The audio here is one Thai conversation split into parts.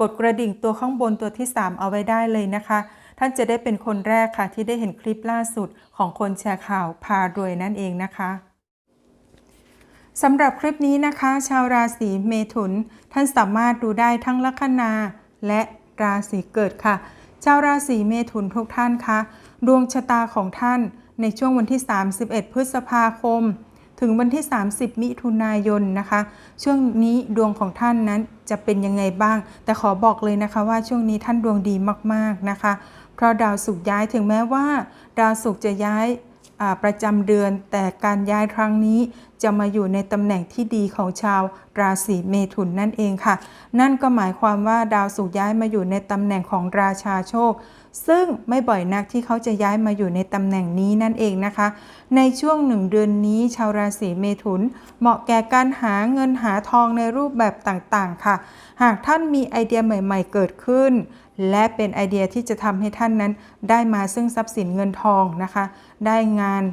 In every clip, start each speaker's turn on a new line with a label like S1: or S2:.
S1: กดกระดิ่งตัวข้างบนตัวที่ 3 เอาไว้ได้เลยนะคะ ท่านจะได้เป็นคนแรกค่ะ ที่ได้เห็นคลิปล่าสุดของคนแชร์ข่าวพารวยนั่นเองนะคะสำหรับคลิปนี้นะคะ ชาวราศีเมถุน ท่านสามารถดูได้ทั้งลัคนาและราศีเกิดค่ะ ชาวราศีเมถุนทุกท่านคะดวงชะตาของท่านในช่วงวันที่ 31 พฤษภาคม ถึงวันที่ 30 มิถุนายนนะคะ ช่วงนี้ดวงของท่านนั้นจะเป็นยังไงบ้าง แต่ขอบอกเลยนะคะว่าช่วงนี้ท่านดวงดีมากๆนะคะ เพราะดาวศุกร์ย้ายถึงแม้ว่า ดาวศุกร์จะย้ายประจำเดือน แต่การย้ายครั้งนี้จะมาอยู่ในตำแหน่งที่ดีของชาวราศีเมถุนนั่นเองค่ะ นั่นก็หมายความว่าดาวศุกร์ย้ายมาอยู่ในตำแหน่งของราชาโชค ซึ่งไม่บ่อยนักที่เขาจะย้ายมาอยู่ในตำแหน่งนี้นั่นเองนะคะ ในช่วงหนึ่งเดือนนี้ชาวราศีเมถุน เหมาะแก่การหาเงินหาทองในรูปแบบต่างๆ ค่ะ หากท่านมีไอเดียใหม่ ๆ เกิดขึ้น และเป็นไอเดียที่จะทำให้ท่านนั้น ได้มาซึ่งทรัพย์สินเงินทองนะคะ ได้งาน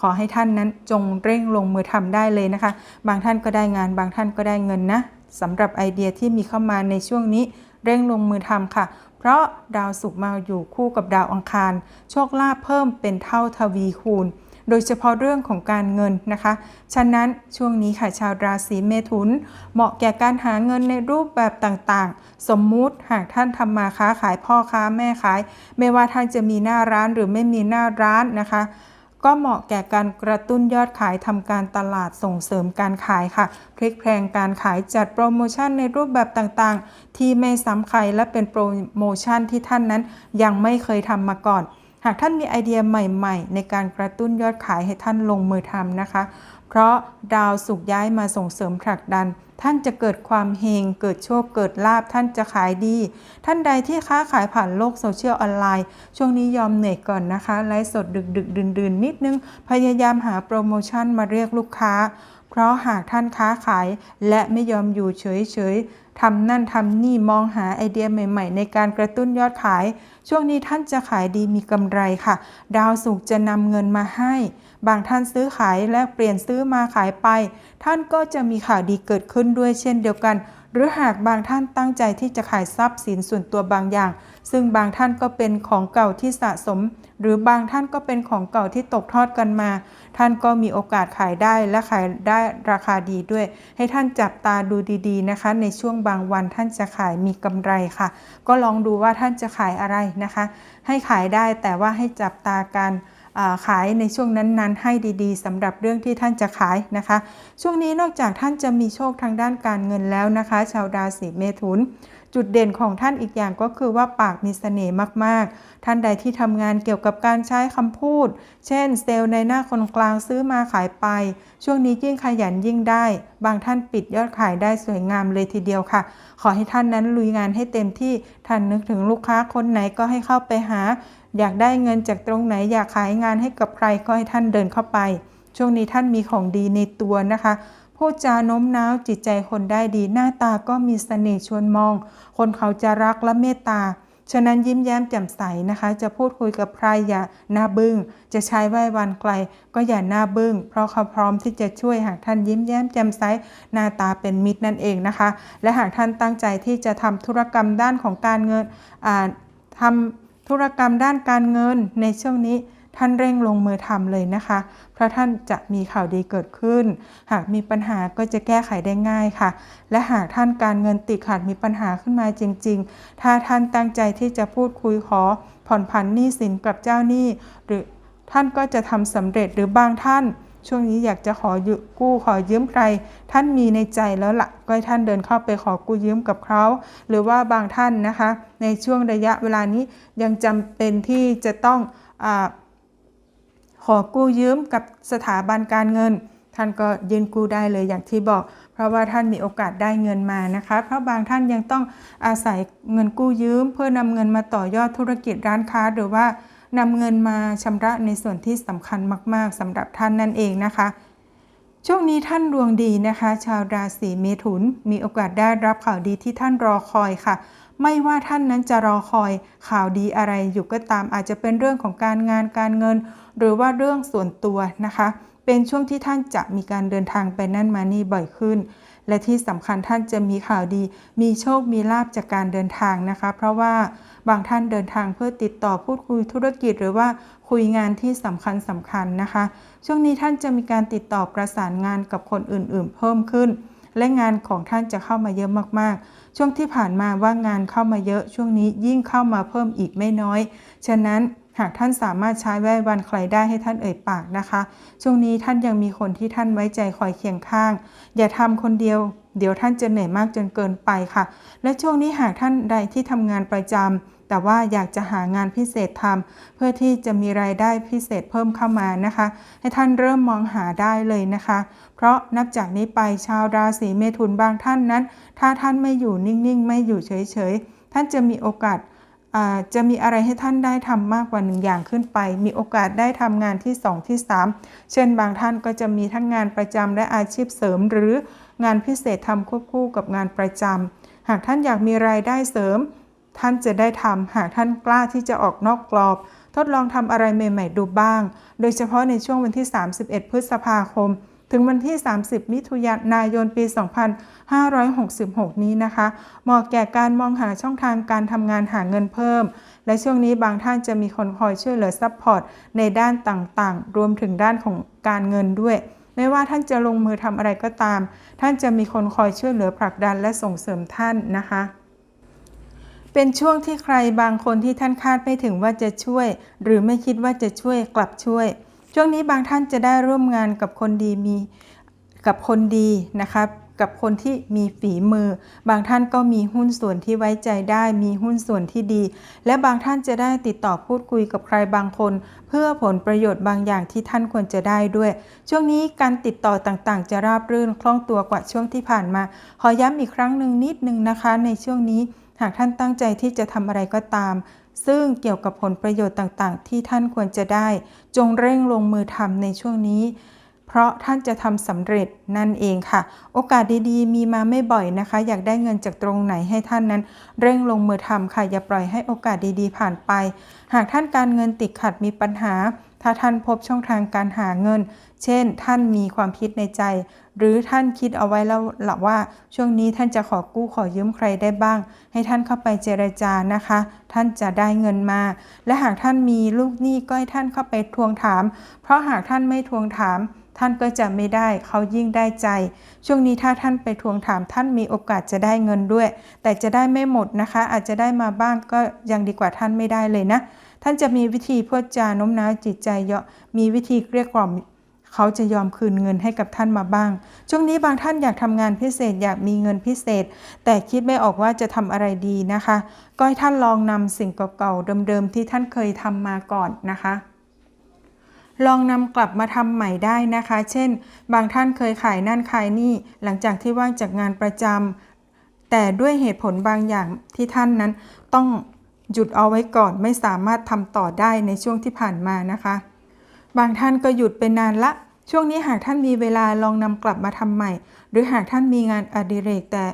S1: ขอให้ท่านนั้นจงเร่งลงมือทำได้เลยนะคะ บางท่านก็ได้งาน บางท่านก็ได้เงินนะสำหรับไอเดียที่มีเข้ามาในช่วงนี้เร่งลงมือทำค่ะ เพราะดาวศุกร์มาอยู่คู่กับดาวอังคาร โชคลาภเพิ่มเป็นเท่าทวีคูณ โดยเฉพาะเรื่องของการเงินนะคะ ฉะนั้นช่วงนี้ค่ะชาวราศีเมถุน เหมาะแก่การหาเงินในรูปแบบต่างๆ สมมุติหากท่านทำมาค้าขายพ่อค้าแม่ขาย ไม่ว่าท่านจะมีหน้าร้านหรือไม่มีหน้าร้านนะคะ ก็เหมาะแก่การกระตุ้นยอดขายทำการตลาดส่งเสริมการขายค่ะ พลิกแพลงการขายจัดโปรโมชั่นในรูปแบบต่างๆ ที่ไม่ซ้ำใครและเป็นโปรโมชั่นที่ท่านนั้นยังไม่เคยทำมาก่อนหากท่านมีไอเดียใหม่ๆ ในการกระตุ้นยอดขายให้ท่านลงมือทำนะคะ เพราะดาวสุกย้ายมาส่งเสริมผลักดัน ท่านจะเกิดความเฮง เกิดโชค เกิดลาบ ท่านจะขายดี ท่านใดที่ค้าขายผ่านโลกโซเชียลออนไลน์ ช่วงนี้ยอมเหนื่อยก่อนนะคะ ไลฟ์สดดึกดึกดื่นดื่นๆนิดนึง พยายามหาโปรโมชั่นมาเรียกลูกค้า เพราะหากท่านค้าขายและไม่ยอมอยู่เฉยๆ ทำนั่นทำนี่มองหาไอเดียใหม่ ๆ ในการกระตุ้นยอดขาย ช่วงนี้ท่านจะขายดีมีกำไรค่ะ ดาวสุขจะนำเงินมาให้ บางท่านซื้อขายและเปลี่ยนซื้อมาขายไป ท่านก็จะมีข่าวดีเกิดขึ้นด้วยเช่นเดียวกัน หรือหากบางท่านตั้งใจที่จะขายทรัพย์สินส่วนตัวบางอย่าง ซึ่งบางท่านก็เป็นของเก่าที่สะสม หรือบางท่านก็เป็นของเก่าที่ตกทอดกันมา ท่านก็มีโอกาสขายได้และขายได้ราคาดีด้วย ให้ท่านจับตาดูดีๆนะคะ ในช่วงบางวันท่านจะขายมีกำไรค่ะ ก็ลองดูว่าท่านจะขายอะไรนะคะ ให้ขายได้แต่ว่าให้จับตาการ ขายในช่วงนั้นๆ ให้ดีๆสำหรับเรื่องที่ท่านจะขายนะคะ ช่วงนี้นอกจากท่านจะมีโชคทางด้านการเงินแล้วนะคะ ชาวราศีเมถุน จุดเด่นของท่านอีกอย่างก็คือว่าปากมีเสน่ห์มากๆ ท่านใดที่ทำงานเกี่ยวกับการใช้คำพูด เช่น เซลล์ในหน้าคนกลางซื้อมาขายไป ช่วงนี้ยิ่งขยันยิ่งได้ บางท่านปิดยอดขายได้สวยงามเลยทีเดียวค่ะ ขอให้ท่านนั้นลุยงานให้เต็มที่ท่านนึกถึงลูกค้าคนไหนก็ให้เข้าไปหา อยากได้เงินจากตรงไหนอยากขายงานให้กับใครก็ให้ท่านเดินเข้าไป ช่วงนี้ท่านมีของดีในตัวนะคะ พูดจาโน้มน้าวจิตใจคนได้ดีหน้าตาก็มีเสน่ห์ชวนมอง คนเขาจะรักและเมตตา ฉะนั้นยิ้มแย้มแจ่มใสนะคะ จะพูดคุยกับใครอย่าหน้าบึง้ง จะใช้ไหว้วันไกล ก็อย่าหน้าบึง้ง เพราะเขาพร้อมที่จะช่วยหากท่านยิ้มแย้มแจ่มใสหน้าตาเป็นมิตรนั่นเองนะคะ และหากท่านตั้งใจที่จะทำธุรกรรมด้านของการเงินอ่าทำธุรกรรมด้านการเงินในช่วงนี้ ท่านเร่งลงมือทำเลยนะคะ เพราะท่านจะมีข่าวดีเกิดขึ้น หากมีปัญหาก็จะแก้ไขได้ง่ายค่ะ และหากท่านการเงินติดขัดมีปัญหาขึ้นมาจริง ๆ ถ้าท่านตั้งใจที่จะพูดคุยขอผ่อนผันหนี้สินกับเจ้าหนี้ หรือท่านก็จะทำสำเร็จหรือบางท่านช่วงนี้อยากจะขอยืกู้ขอยืมใคร ท่านมีในใจแล้วละ่ะก็ให้ท่านเดินเข้าไปขอกู้ยืมกับเขาหรือว่าบางท่านนะคะ ในช่วงระยะเวลานี้ยังจำเป็นที่จะต้องอา ขอกู้ยืมกับสถาบันการเงิน ท่านก็ยืนกู้ได้เลยอย่างที่บอก เพราะว่าท่านมีโอกาสได้เงินมานะคะ เพราะบางท่านยังต้องอาศัยเงินกู้ยืม เพื่อนำเงินมาต่อยอดธุรกิจร้านค้าหรือว่านำเงินมาชำระในส่วนที่สำคัญมาก ๆสำหรับท่านนั่นเองนะคะ ช่วงนี้ท่านดวงดีนะคะ ชาวราศีเมถุนมีโอกาสได้รับข่าวดีที่ท่านรอคอยค่ะ ไม่ว่าท่านนั้นจะรอคอยข่าวดีอะไรอยู่ก็ตามอาจจะเป็นเรื่องของการงานการเงิน หรือว่าเรื่องส่วนตัวนะคะ เป็นช่วงที่ท่านจะมีการเดินทางไปนั่นมานี่บ่อยขึ้น และที่สำคัญท่านจะมีข่าวดี มีโชคมีลาบจากการเดินทางนะคะ เพราะว่าบางท่านเดินทางเพื่อติดต่อพูดคุยธุรกิจ หรือว่าคุยงานที่สำคัญสำคัญนะคะ ช่วงนี้ท่านจะมีการติดต่อประสานงานกับคนอื่น ๆ เพิ่มขึ้น และงานของท่านจะเข้ามาเยอะมากๆ ช่วงที่ผ่านมาว่างานเข้ามาเยอะช่วงนี้ยิ่งเข้ามาเพิ่มอีกไม่น้อย ฉะนั้นหากท่านสามารถใช้ไหว้วันใครได้ให้ท่านเอ่ยปากนะคะ ช่วงนี้ท่านยังมีคนที่ท่านไว้ใจคอยเคียงข้าง อย่าทำคนเดียว เดี๋ยวท่านจะเหนื่อยมากจนเกินไปค่ะ และช่วงนี้หากท่านใดที่ทำงานประจำ แต่ว่าอยากจะหางานพิเศษทำเพื่อที่จะมีรายได้พิเศษเพิ่มเข้ามานะคะ ให้ท่านเริ่มมองหาได้เลยนะคะ เพราะนับจากนี้ไปชาวราศีเมถุนบางท่านนั้น ถ้าท่านไม่อยู่นิ่งๆ ไม่อยู่เฉยๆ ท่านจะมีโอกาสจะมีอะไรให้ท่านได้ทำมากกว่าหนึ่งอย่างขึ้นไป มีโอกาสได้ทำงานที่ 2 ที่ 3 เช่นบางท่านก็จะมีทั้งงานประจำและอาชีพเสริม หรืองานพิเศษทำควบคู่กับงานประจำหากท่านอยากมีรายได้เสริม ท่านจะได้ทำหากท่านกล้าที่จะออกนอกกรอบ ทดลองทำอะไรใหม่ๆดูบ้าง โดยเฉพาะในช่วงวันที่ 31 พฤษภาคม ถึงวันที่ 30 มิถุนายนปี 2566 นี้นะคะ เหมาะแก่การมองหาช่องทางการทำงานหาเงินเพิ่ม และช่วงนี้บางท่านจะมีคนคอยช่วยเหลือซัพพอร์ตในด้านต่างๆ รวมถึงด้านของการเงินด้วยไม่ว่าท่านจะลงมือทำอะไรก็ตาม ท่านจะมีคนคอยช่วยเหลือผลักดันและส่งเสริมท่านนะคะ เป็นช่วงที่ใครบางคนที่ท่านคาดไม่ถึงว่าจะช่วย หรือไม่คิดว่าจะช่วยกลับช่วย ช่วงนี้บางท่านจะได้ร่วมงานกับคนดีมีกับคนดีนะคะกับคนที่มีฝีมือ บางท่านก็มีหุ้นส่วนที่ไว้ใจได้ มีหุ้นส่วนที่ดี และบางท่านจะได้ติดต่อพูดคุยกับใครบางคน เพื่อผลประโยชน์บางอย่างที่ท่านควรจะได้ด้วย ช่วงนี้การติดต่อต่างๆ จะราบรื่นคล่องตัวกว่าช่วงที่ผ่านมา ขอย้ำอีกครั้งหนึ่งนิดนึงนะคะ ในช่วงนี้ หากท่านตั้งใจที่จะทำอะไรก็ตาม ซึ่งเกี่ยวกับผลประโยชน์ต่างๆ ที่ท่านควรจะได้ จงเร่งลงมือทำในช่วงนี้ เพราะท่านจะทำสำเร็จนั่นเองค่ะ โอกาสดีๆ มีมาไม่บ่อยนะคะ อยากได้เงินจากตรงไหนให้ท่านนั้น เร่งลงมือทำค่ะอย่าปล่อยให้โอกาสดีๆ ผ่านไป หากท่านการเงินติดขัดมีปัญหา ถ้าท่านพบช่องทางการหาเงิน เช่น ท่านมีความคิดในใจ หรือท่านคิดเอาไว้แล้วหละว่า ช่วงนี้ท่านจะขอกู้ขอยืมใครได้บ้าง ให้ท่านเข้าไปเจรจานะคะ ท่านจะได้เงินมา และหากท่านมีลูกหนี้ก็ให้ท่านเข้าไปทวงถาม เพราะหากท่านไม่ทวงถามท่านก็จะไม่ได้เขายิ่งได้ใจ ช่วงนี้ถ้าท่านไปทวงถามท่านมีโอกาสจะได้เงินด้วย แต่จะได้ไม่หมดนะคะ อาจจะได้มาบ้างก็ยังดีกว่าท่านไม่ได้เลยนะ ท่านจะมีวิธีพูดจาโน้มน้าวจิตใจเยอะมีวิธีเรียกกล่อมเขาจะยอมคืนเงินให้กับท่านมาบ้าง ช่วงนี้บางท่านอยากทำงานพิเศษอยากมีเงินพิเศษ แต่คิดไม่ออกว่าจะทำอะไรดีนะคะ ก็ให้ท่านลองนำสิ่งเก่าๆเดิมๆที่ท่านเคยทำมาก่อนนะคะ ลองนำกลับมาทำใหม่ได้นะคะ เช่น บางท่านเคยขายนั่นขายนี่ หลังจากที่ว่างจากงานประจำแต่ด้วยเหตุผลบางอย่างที่ท่านนั้นต้อง หยุดเอาไว้ก่อนไม่สามารถทำต่อได้ในช่วงที่ผ่านมานะคะ บางท่านก็หยุดไปนานละ ช่วงนี้หากท่านมีเวลาลองนำกลับมาทำใหม่ หรือหากท่านมีงานอดิเรกแต่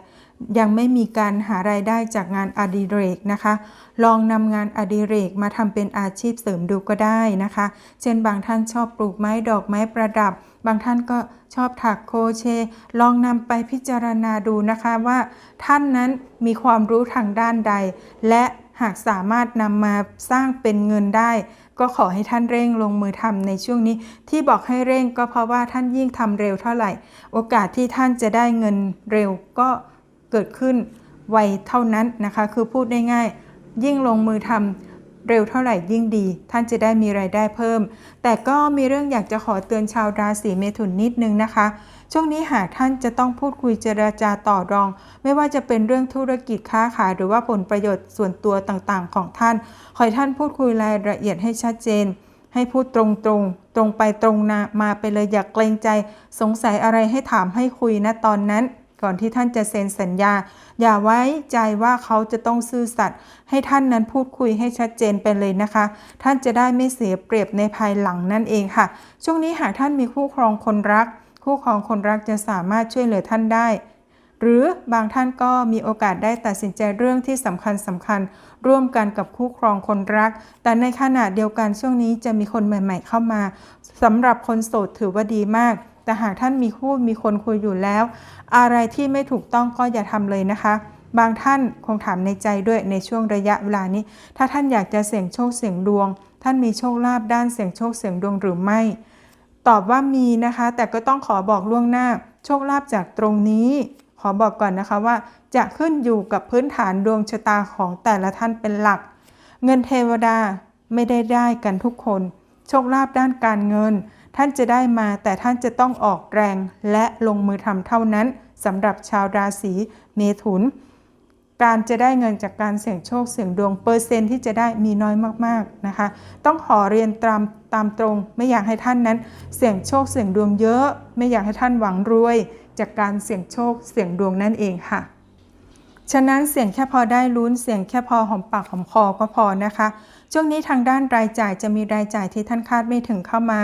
S1: ยังไม่มีการหารายได้จากงานอดิเรกนะคะ ลองนำงานอดิเรกมาทำเป็นอาชีพเสริมดูก็ได้นะคะ เช่นบางท่านชอบปลูกไม้ดอกไม้ประดับ บางท่านก็ชอบถักโครเชต์ลองนำไปพิจารณาดูนะคะว่า ท่านนั้นมีความรู้ทางด้านใด และ หากสามารถนำมาสร้างเป็นเงินได้ ก็ขอให้ท่านเร่งลงมือทำในช่วงนี้ ที่บอกให้เร่งก็เพราะว่าท่านยิ่งทำเร็วเท่าไหร่ โอกาสที่ท่านจะได้เงินเร็วก็เกิดขึ้นไวเท่านั้นนะคะ คือพูดได้ง่าย ยิ่งลงมือทำ เร็วเท่าไหร่ยิ่งดี ท่านจะได้มีไรายได้เพิ่ม แต่ก็มีเรื่องอยากจะขอเตือนชาวราศีเมถุนนิดนึงนะคะ ช่วงนี้หากท่านจะต้องพูดคุยเจรจาต่อรอง ไม่ว่าจะเป็นเรื่องธุรกิจค้าขายหรือว่าผลประโยชน์ส่วนตัวต่างๆ ของท่าน ขอให้ท่านพูดคุยรายละเอียดให้ชัดเจน ให้พูดตรงๆตรงไปตรงมาไปเลยอย่ากเกรงใจ สงสัยอะไรให้ถามให้คุยนะตอนนั้น ก่อนที่ท่านจะเซ็นสัญญา อย่าไว้ใจว่าเขาจะต้องซื่อสัตย์ให้ท่านนั้นพูดคุยให้ชัดเจนไปเลยนะคะ ท่านจะได้ไม่เสียเปรียบในภายหลังนั่นเองค่ะ ช่วงนี้หากท่านมีคู่ครองคนรัก คู่ครองคนรักจะสามารถช่วยเหลือท่านได้ หรือบางท่านก็มีโอกาสได้ตัดสินใจเรื่องที่สำคัญสำคัญ ร่วมกันกับคู่ครองคนรัก แต่ในขณะเดียวกันช่วงนี้จะมีคนใหม่ ๆ เข้ามาสำหรับคนโสดถือว่าดีมาก แต่หากท่านมีคู่มีคนคุยอยู่แล้ว อะไรที่ไม่ถูกต้องก็อย่าทำเลยนะคะ บางท่านคงถามในใจด้วยในช่วงระยะเวลานี้ ถ้าท่านอยากจะเสี่ยงโชคเสี่ยงดวง ท่านมีโชคลาภด้านเสี่ยงโชคเสี่ยงดวงหรือไม่ ตอบว่ามีนะคะ แต่ก็ต้องขอบอกล่วงหน้า โชคลาภจากตรงนี้ ขอบอกก่อนนะคะว่า จะขึ้นอยู่กับพื้นฐานดวงชะตาของแต่ละท่านเป็นหลัก เงินเทวดาไม่ได้ได้กันทุกคน โชคลาภด้านการเงิน ท่านจะได้มาแต่ท่านจะต้องออกแรงและลงมือทำเท่านั้นสำหรับชาวราศีเมถุน การจะได้เงินจากการเสี่ยงโชคเสี่ยงดวงเปอร์เซ็นที่จะได้มีน้อยมากๆนะคะ ต้องขอเรียนตามตามตรง ไม่อยากให้ท่านนั้น เสี่ยงโชคเสี่ยงดวงเยอะ ไม่อยากให้ท่านหวังรวย จากการเสี่ยงโชคเสี่ยงดวงนั่นเองค่ะฉะนั้นเสี่ยงแค่พอได้ลุ้นเสี่ยงแค่พอหอมปากหอมคอก็พอนะคะ ช่วงนี้ทางด้านรายจ่ายจะมีรายจ่ายที่ท่านคาดไม่ถึงเข้ามา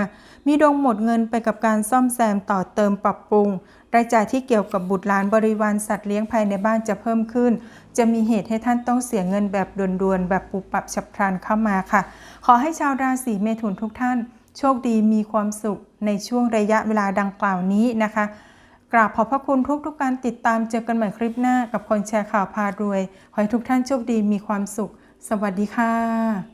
S1: มีดวงหมดเงินไปกับการซ่อมแซมต่อเติมปรับปรุง รายจ่ายที่เกี่ยวกับบุตรหลานบริวารสัตว์เลี้ยงภายในบ้านจะเพิ่มขึ้น จะมีเหตุให้ท่านต้องเสียเงินแบบด่วนๆ แบบปุบปับฉับพลันเข้ามาค่ะ ขอให้ชาวราศีเมถุนทุกท่าน โชคดีมีความสุขในช่วงระยะเวลาดังกล่าวนี้นะคะกราบขอบพระคุณทุกทุกๆการติดตามเจอกันใหม่คลิปหน้ากับคนแชร์ข่าวพารวย ขอให้ทุกท่านโชคดีมีความสุข สวัสดีค่ะ